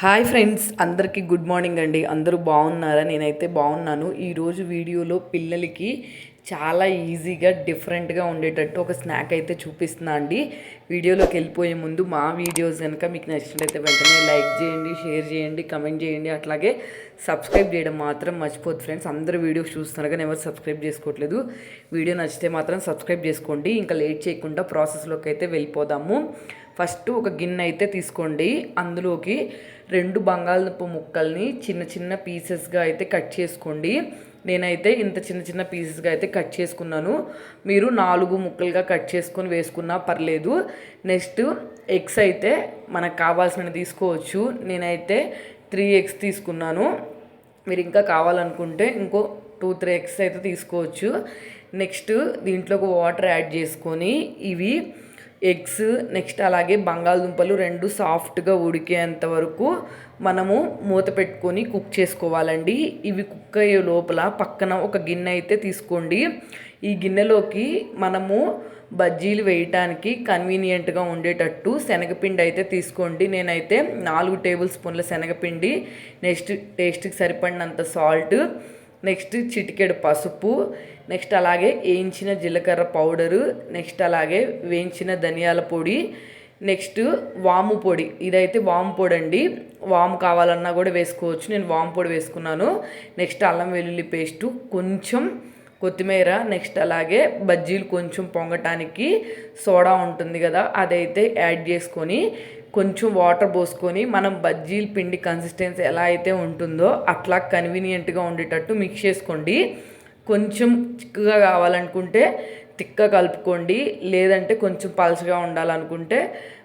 Hi friends అందరికీ good morning అండి. అందరూ బాగున్నారా? నేనైతే బాగున్నాను. ఈరోజు వీడియోలో పిల్లలకి చాలా ఈజీగా డిఫరెంట్గా ఉండేటట్టు ఒక స్నాక్ అయితే చూపిస్తున్నా అండి. వీడియోలోకి వెళ్ళిపోయే ముందు మా వీడియోస్ కనుక మీకు నచ్చినట్లయితే వెంటనే లైక్ చేయండి షేర్ చేయండి కమెంట్ చేయండి. అట్లాగే సబ్స్క్రైబ్ చేయడం మాత్రం మర్చిపోద్దు ఫ్రెండ్స్. అందరూ వీడియోస్ చూస్తున్నారు కానీ ఎవరు సబ్స్క్రైబ్ చేసుకోవట్లేదు. వీడియో నచ్చితే మాత్రం సబ్స్క్రైబ్ చేసుకోండి. ఇంకా లేట్ చేయకుండా ప్రాసెస్లోకి అయితే వెళ్ళిపోదాము. ఫస్ట్ ఒక గిన్నె అయితే తీసుకోండి. అందులోకి రెండు బంగాళదుంప ముక్కల్ని చిన్న చిన్న పీసెస్గా అయితే కట్ చేసుకోండి. నేనైతే ఇంత చిన్న చిన్న పీసెస్గా అయితే కట్ చేసుకున్నాను. మీరు నాలుగు ముక్కలుగా కట్ చేసుకొని వేసుకున్నా పర్లేదు. నెక్స్ట్ ఎగ్స్ అయితే మనకు కావాల్సిన తీసుకోవచ్చు. నేనైతే త్రీ ఎగ్స్ తీసుకున్నాను. మీరు ఇంకా కావాలనుకుంటే ఇంకో టూ త్రీ ఎగ్స్ అయితే తీసుకోవచ్చు. నెక్స్ట్ దీంట్లోకి వాటర్ యాడ్ చేసుకొని ఇవి ఎగ్స్ నెక్స్ట్ అలాగే బంగాళదుంపలు రెండు సాఫ్ట్గా ఉడికేంత వరకు మనము మూత పెట్టుకొని కుక్ చేసుకోవాలండి. ఇవి కుక్ అయ్యే లోపల పక్కన ఒక గిన్నె అయితే తీసుకోండి. ఈ గిన్నెలోకి మనము బజ్జీలు వేయటానికి కన్వీనియంట్గా ఉండేటట్టు శనగపిండి అయితే తీసుకోండి. నేనైతే నాలుగు టేబుల్ స్పూన్ల శనగపిండి నెక్స్ట్ టేస్ట్కి సరిపడినంత సాల్ట్ నెక్స్ట్ చిటికెడు పసుపు నెక్స్ట్ అలాగే వేయించిన జీలకర్ర పౌడరు నెక్స్ట్ అలాగే వేయించిన ధనియాల పొడి నెక్స్ట్ వాము పొడి. ఇదైతే వాము పొడి అండి వాము కావాలన్నా కూడా వేసుకోవచ్చు. నేను వాము పొడి వేసుకున్నాను. నెక్స్ట్ అల్లం వెల్లుల్లి పేస్టు కొంచెం కొత్తిమీర నెక్స్ట్ అలాగే బజ్జీలు కొంచెం పొంగటానికి సోడా ఉంటుంది కదా అదైతే యాడ్ చేసుకొని కొంచెం వాటర్ పోసుకొని మనం బజ్జీల పిండి కన్సిస్టెన్సీ ఎలా అయితే ఉంటుందో అట్లా కన్వీనియంట్గా ఉండేటట్టు మిక్స్ చేసుకోండి. కొంచెం చిక్కగా కావాలనుకుంటే తిక్క కలుపుకోండి. లేదంటే కొంచెం పలుచగా ఉండాలనుకుంటే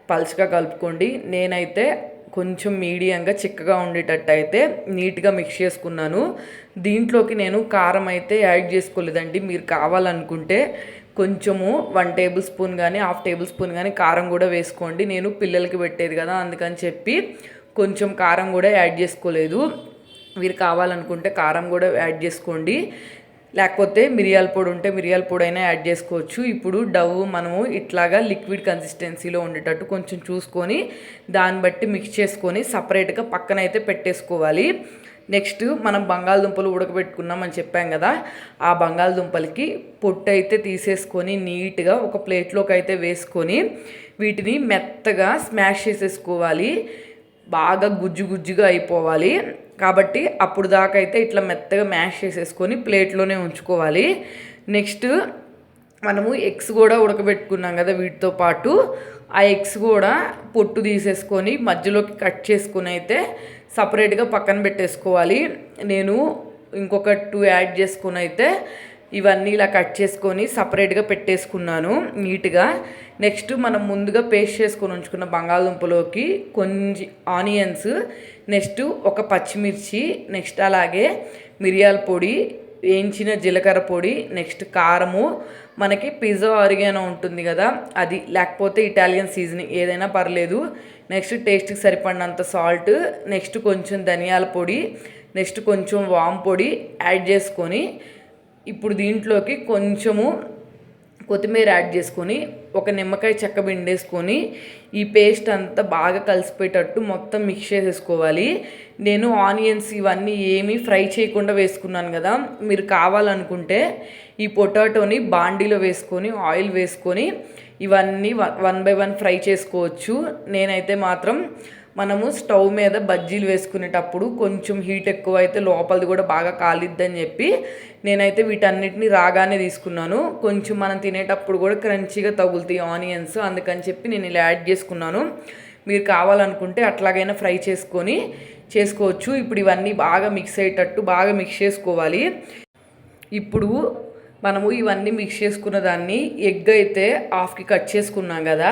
పలుచగా కలుపుకోండి. నేనైతే కొంచెం మీడియంగా చిక్కగా ఉండేటట్టు అయితే నీట్గా మిక్స్ చేసుకున్నాను. దీంట్లోకి నేను కారం అయితే యాడ్ చేసుకోలేదండి. మీరు కావాలనుకుంటే కొంచెము వన్ టేబుల్ స్పూన్ కానీ హాఫ్ టేబుల్ స్పూన్ కానీ కారం కూడా వేసుకోండి. నేను పిల్లలకి పెట్టేది కదా అందుకని చెప్పి కొంచెం కారం కూడా యాడ్ చేసుకోలేదు. మీరు కావాలనుకుంటే కారం కూడా యాడ్ చేసుకోండి. లేకపోతే మిరియాల పొడి ఉంటే మిరియాల పొడి అయినా యాడ్ చేసుకోవచ్చు. ఇప్పుడు డవ్ మనము ఇట్లాగా లిక్విడ్ కన్సిస్టెన్సీలో ఉండేటట్టు కొంచెం చూసుకొని దాన్ని బట్టి మిక్స్ చేసుకొని సపరేట్గా పక్కన అయితే పెట్టేసుకోవాలి. నెక్స్ట్ మనం బంగాళదుంపలు ఉడకబెట్టుకున్నామని చెప్పాం కదా ఆ బంగాళదుంపలకి పొట్టు అయితే తీసేసుకొని నీట్గా ఒక ప్లేట్లోకి అయితే వేసుకొని వీటిని మెత్తగా స్మాష్ చేసేసుకోవాలి. బాగా గుజ్జు గుజ్జుగా అయిపోవాలి. కాబట్టి అప్పుడు దాకా అయితే ఇట్లా మెత్తగా మ్యాష్ చేసేసుకొని ప్లేట్లోనే ఉంచుకోవాలి. నెక్స్ట్ మనము ఎగ్స్ కూడా ఉడకబెట్టుకున్నాం కదా వీటితో పాటు. ఆ ఎగ్స్ కూడా పొట్టు తీసేసుకొని మధ్యలోకి కట్ చేసుకుని అయితే సపరేట్గా పక్కన పెట్టేసుకోవాలి. నేను ఇంకొక టూ యాడ్ చేసుకుని అయితే ఇవన్నీ ఇలా కట్ చేసుకొని సపరేట్గా పెట్టేసుకున్నాను నీట్గా. నెక్స్ట్ మనం ముందుగా పేస్ట్ చేసుకొని ఉంచుకున్న బంగాళదుంపలోకి కొంచెం ఆనియన్స్ నెక్స్ట్ ఒక పచ్చిమిర్చి నెక్స్ట్ అలాగే మిరియాల పొడి వేయించిన జీలకర్ర పొడి నెక్స్ట్ కారము. మనకి పిజ్జా ఆరిగానో ఉంటుంది కదా అది లేకపోతే ఇటాలియన్ సీజనింగ్ ఏదైనా పర్లేదు. నెక్స్ట్ టేస్ట్కి సరిపడినంత సాల్ట్ నెక్స్ట్ కొంచెం ధనియాల పొడి నెక్స్ట్ కొంచెం వామ్ పొడి యాడ్ చేసుకొని ఇప్పుడు దీంట్లోకి కొంచెము కొత్తిమీర యాడ్ చేసుకొని ఒక నిమ్మకాయ చెక్క పిండేసుకొని ఈ పేస్ట్ అంతా బాగా కలిసిపోయేటట్టు మొత్తం మిక్స్ చేసేసుకోవాలి. నేను ఆనియన్స్ ఇవన్నీ ఏమీ ఫ్రై చేయకుండా వేసుకున్నాను కదా మీరు కావాలనుకుంటే ఈ పొటాటోని బాండీలో వేసుకొని ఆయిల్ వేసుకొని ఇవన్నీ వన్ బై వన్ ఫ్రై చేసుకోవచ్చు. నేనైతే మాత్రం మనము స్టవ్ మీద బజ్జీలు వేసుకునేటప్పుడు కొంచెం హీట్ ఎక్కువ అయితే లోపలిది కూడా బాగా కాలిద్దని చెప్పి నేనైతే వీటన్నిటిని రాగానే తీసుకున్నాను. కొంచెం మనం తినేటప్పుడు కూడా క్రంచీగా తగులుతాయి ఆనియన్స్ అందుకని చెప్పి నేను ఇలా యాడ్ చేసుకున్నాను. మీరు కావాలనుకుంటే అట్లాగైనా ఫ్రై చేసుకొని చేసుకోవచ్చు. ఇప్పుడు ఇవన్నీ బాగా మిక్స్ అయ్యేటట్టు బాగా మిక్స్ చేసుకోవాలి. ఇప్పుడు మనము ఇవన్నీ మిక్స్ చేసుకున్న దాన్ని ఎగ్ అయితే హాఫ్కి కట్ చేసుకున్నాం కదా.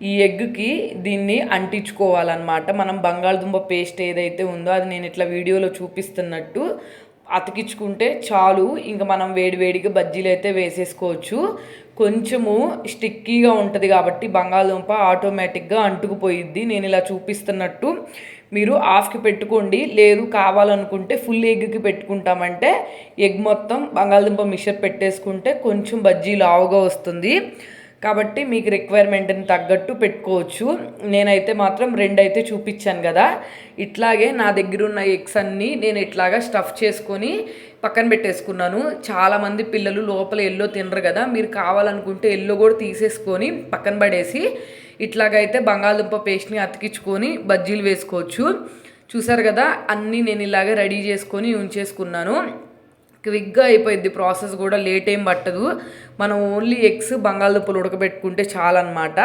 ఈ ఎగ్కి దీన్ని అంటించుకోవాలన్నమాట. మనం బంగాళదుంప పేస్ట్ ఏదైతే ఉందో అది నేను ఇట్లా వీడియోలో చూపిస్తున్నట్టు అతికించుకుంటే చాలు. ఇంకా మనం వేడివేడిగా బజ్జీలు అయితే వేసేసుకోవచ్చు. కొంచెము స్టిక్కీగా ఉంటుంది కాబట్టి బంగాళదుంప ఆటోమేటిక్గా అంటుకుపోయిద్ది. నేను ఇలా చూపిస్తున్నట్టు మీరు హాఫ్కి పెట్టుకోండి. లేదు కావాలనుకుంటే ఫుల్ ఎగ్కి పెట్టుకుంటామంటే ఎగ్ మొత్తం బంగాళదుంప మిక్సర్ పెట్టేసుకుంటే కొంచెం బజ్జీ లావుగా వస్తుంది. కాబట్టి మీకు రిక్వైర్మెంట్ని తగ్గట్టు పెట్టుకోవచ్చు. నేనైతే మాత్రం రెండు అయితే చూపించాను కదా. ఇట్లాగే నా దగ్గర ఉన్న ఎగ్స్ అన్నీ నేను ఇట్లాగా స్టఫ్ చేసుకొని పక్కన పెట్టేసుకున్నాను. చాలామంది పిల్లలు లోపల ఎల్లో తినరు కదా. మీరు కావాలనుకుంటే ఎల్లో కూడా తీసేసుకొని పక్కన పడేసి ఇట్లాగైతే బంగాళదుంప పేస్ట్ని అతికించుకొని బజ్జీలు వేసుకోవచ్చు. చూసారు కదా? అన్నీ నేను ఇలాగే రెడీ చేసుకొని ఉంచేసుకున్నాను. క్విక్గా అయిపోయింది ప్రాసెస్ కూడా లేట్ ఏం పట్టదు. మనం ఓన్లీ ఎగ్స్ బంగాళదుంపలు ఉడకబెట్టుకుంటే చాలన్నమాట.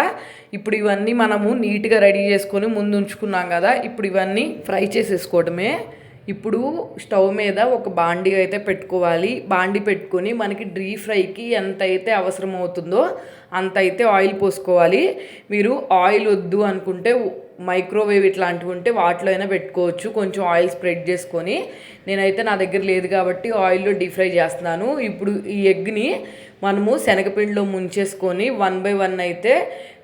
ఇప్పుడు ఇవన్నీ మనము నీట్గా రెడీ చేసుకొని ముందు ఉంచుకున్నాం కదా ఇప్పుడు ఇవన్నీ ఫ్రై చేసేసుకోవడమే ఇప్పుడు స్టవ్ మీద ఒక బాండి అయితే పెట్టుకోవాలి. బాండి పెట్టుకొని మనకి డ్రీ ఫ్రైకి ఎంత అయితే అవసరం అవుతుందో అంత అయితే ఆయిల్ పోసుకోవాలి. మీరు ఆయిల్ వద్దు అనుకుంటే మైక్రోవేవ్ ఇట్లాంటివి ఉంటే వాటిలో అయినా పెట్టుకోవచ్చు. కొంచెం ఆయిల్ స్ప్రెడ్ చేసుకొని నేనైతే నా దగ్గర లేదు కాబట్టి ఆయిల్లో డీప్ ఫ్రై చేస్తున్నాను. ఇప్పుడు ఈ ఎగ్ని మనము శనగపిండిలో ముంచేసుకొని వన్ బై వన్ అయితే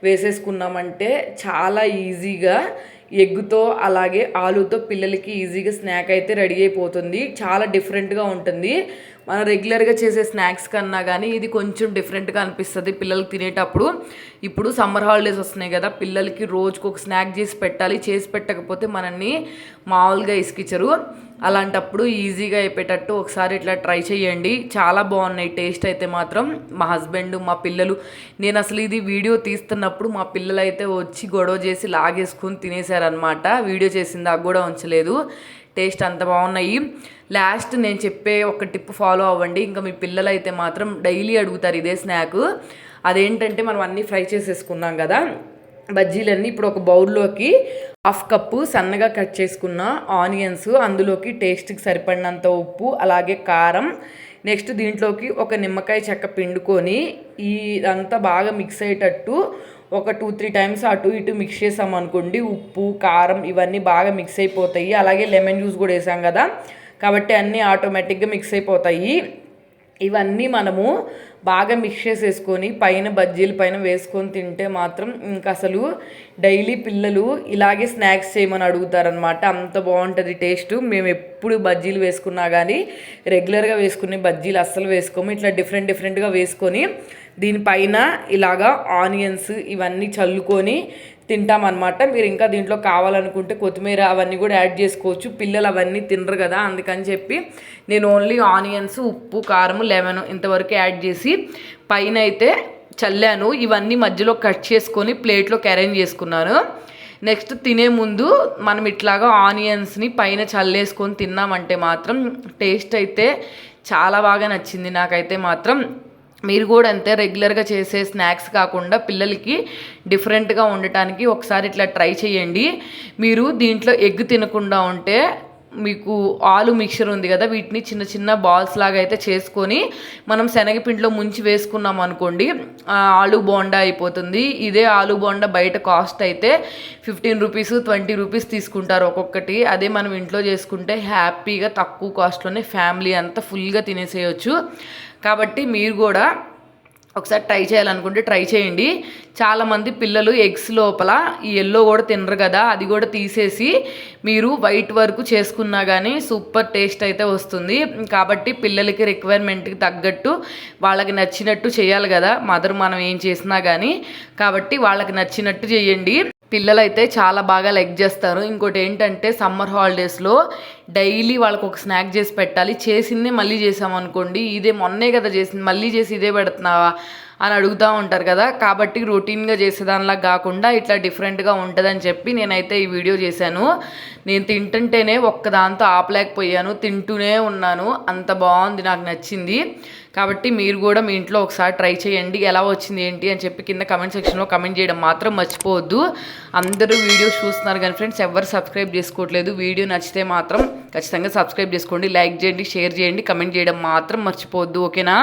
వేసేసుకున్నామంటే చాలా ఈజీగా ఎగ్గుతో అలాగే ఆలుతో పిల్లలకి ఈజీగా స్నాక్ అయితే రెడీ అయిపోతుంది. చాలా డిఫరెంట్గా ఉంటుంది. మనం రెగ్యులర్గా చేసే స్నాక్స్ కన్నా కానీ ఇది కొంచెం డిఫరెంట్గా అనిపిస్తుంది పిల్లలకి తినేటప్పుడు. ఇప్పుడు సమ్మర్ హాలిడేస్ వస్తున్నాయి కదా పిల్లలకి రోజుకు ఒక స్నాక్ చేసి పెట్టాలి. చేసి పెట్టకపోతే మనల్ని మామూలుగా ఇసుకిచ్చరు. అలాంటప్పుడు ఈజీగా అయిపోయేటట్టు ఒకసారి ఇట్లా ట్రై చేయండి. చాలా బాగున్నాయి టేస్ట్ అయితే మాత్రం. మా హస్బెండ్ మా పిల్లలు నేను అసలు ఇది వీడియో తీస్తున్నప్పుడు మా పిల్లలు అయితే వచ్చి గొడవ చేసి లాగేసుకుని తినేశారనమాట వీడియో చేసింది కూడా ఉంచలేదు. టేస్ట్ అంత బాగున్నాయి. లాస్ట్ నేను చెప్పే ఒక టిప్ ఫాలో అవ్వండి. ఇంకా మీ పిల్లలు అయితే మాత్రం డైలీ అడుగుతారు ఇదే స్నాక్. అదేంటంటే మనం అన్నీ ఫ్రై చేసేసుకున్నాం కదా. బజ్జీలన్నీ ఇప్పుడు ఒక బౌల్లోకి హాఫ్ కప్పు సన్నగా కట్ చేసుకున్న ఆనియన్స్ అందులోకి టేస్ట్కి సరిపడినంత ఉప్పు అలాగే కారం నెక్స్ట్ దీంట్లోకి ఒక నిమ్మకాయ చెక్క పిండుకొని ఇదంతా బాగా మిక్స్ అయ్యేటట్టు ఒక టూ త్రీ టైమ్స్ అటు ఇటు మిక్స్ చేసాం అనుకోండి ఉప్పు కారం ఇవన్నీ బాగా మిక్స్ అయిపోతాయి. అలాగే లెమన్ జ్యూస్ కూడా వేసాం కదా. కాబట్టి అన్నీ ఆటోమేటిక్గా మిక్స్ అయిపోతాయి. ఇవన్నీ మనము బాగా మిక్స్ చేసేసుకొని పైన బజ్జీల పైన వేసుకొని తింటే మాత్రం ఇంకా అసలు డైలీ పిల్లలు ఇలాగే స్నాక్స్ చేయమని అడుగుతారనమాట అంత బాగుంటుంది టేస్ట్ మేము ఎప్పుడు బజ్జీలు వేసుకున్నా కానీ రెగ్యులర్గా వేసుకునే బజ్జీలు అస్సలు వేసుకోము. ఇట్లా డిఫరెంట్ డిఫరెంట్గా వేసుకొని దీనిపైన ఇలాగా ఆనియన్స్ ఇవన్నీ చల్లుకొని తింటామన్నమాట. మీరు ఇంకా దీంట్లో కావాలనుకుంటే కొత్తిమీర అవన్నీ కూడా యాడ్ చేసుకోవచ్చు. పిల్లలు అవన్నీ తినరు కదా అందుకని చెప్పి నేను ఓన్లీ ఆనియన్స్ ఉప్పు కారం లెమన్ ఇంతవరకు యాడ్ చేసి పైన అయితే చల్లాను. ఇవన్నీ మధ్యలో కట్ చేసుకొని ప్లేట్లోకి అరేంజ్ చేసుకున్నాను. నెక్స్ట్ తినే ముందు మనం ఇట్లాగా ఆనియన్స్ని పైన చల్లేసుకొని తిన్నామంటే మాత్రం టేస్ట్ అయితే చాలా బాగా నచ్చింది నాకైతే మాత్రం. మీరు కూడా అంతే రెగ్యులర్గా చేసే స్నాక్స్ కాకుండా పిల్లలకి డిఫరెంట్గా ఉండటానికి ఒకసారి ఇట్లా ట్రై చేయండి. మీరు దీంట్లో ఎగ్ తినకుండా ఉంటే మీకు ఆలు మిక్చర్ ఉంది కదా వీటిని చిన్న చిన్న బాల్స్ లాగా అయితే చేసుకొని మనం శనగపిండిలో ముంచి వేసుకున్నాం అనుకోండి ఆలు బోండా అయిపోతుంది. ఇదే ఆలు బోండా బయట కాస్ట్ అయితే ఫిఫ్టీన్ రూపీస్ ట్వంటీ రూపీస్ తీసుకుంటారు ఒక్కొక్కటి. అదే మనం ఇంట్లో చేసుకుంటే హ్యాపీగా తక్కువ కాస్ట్లోనే ఫ్యామిలీ అంతా ఫుల్గా తినేసేయచ్చు. కాబట్టి మీరు కూడా ఒకసారి ట్రై చేయాలనుకుంటే ట్రై చేయండి. చాలామంది పిల్లలు ఎగ్స్ లోపల ఈ ఎల్లో కూడా తినరు కదా అది కూడా తీసేసి మీరు వైట్ వరకు చేసుకున్నా కానీ సూపర్ టేస్ట్ అయితే వస్తుంది. కాబట్టి పిల్లలకి రిక్వైర్మెంట్కి తగ్గట్టు వాళ్ళకి నచ్చినట్టు చేయాలి కదా మదర్ మనం ఏం చేసినా కానీ కాబట్టి వాళ్ళకి నచ్చినట్టు చేయండి. పిల్లలైతే చాలా బాగా లైక్ చేస్తారు. ఇంకోటి ఏంటంటే సమ్మర్ హాలిడేస్లో డైలీ వాళ్ళకి ఒక స్నాక్ చేసి పెట్టాలి. చేసిందే మళ్ళీ చేసామనుకోండి ఇదే మొన్నే కదా చేసింది మళ్ళీ చేసి ఇదే పెడుతున్నావా? అని అడుగుతూ ఉంటారు కదా. కాబట్టి రొటీన్గా చేసేదానిలా కాకుండా ఇట్లా డిఫరెంట్గా ఉంటుందని చెప్పి నేనైతే ఈ వీడియో చేశాను. నేను తింటుంటేనే ఒక్కదాంతో ఆపలేకపోయాను తింటూనే ఉన్నాను. అంత బాగుంది నాకు నచ్చింది. కాబట్టి మీరు కూడా మీ ఇంట్లో ఒకసారి ట్రై చేయండి. ఎలా వచ్చింది ఏంటి అని చెప్పి కింద కమెంట్ సెక్షన్లో కమెంట్ చేయడం మాత్రం మర్చిపోవద్దు. అందరూ వీడియోస్ చూస్తున్నారు కానీ ఫ్రెండ్స్ ఎవరు సబ్స్క్రైబ్ చేసుకోవట్లేదు. వీడియో నచ్చితే మాత్రం ఖచ్చితంగా సబ్స్క్రైబ్ చేసుకోండి లైక్ చేయండి షేర్ చేయండి కమెంట్ చేయడం మాత్రం మర్చిపోవద్దు. ఓకేనా?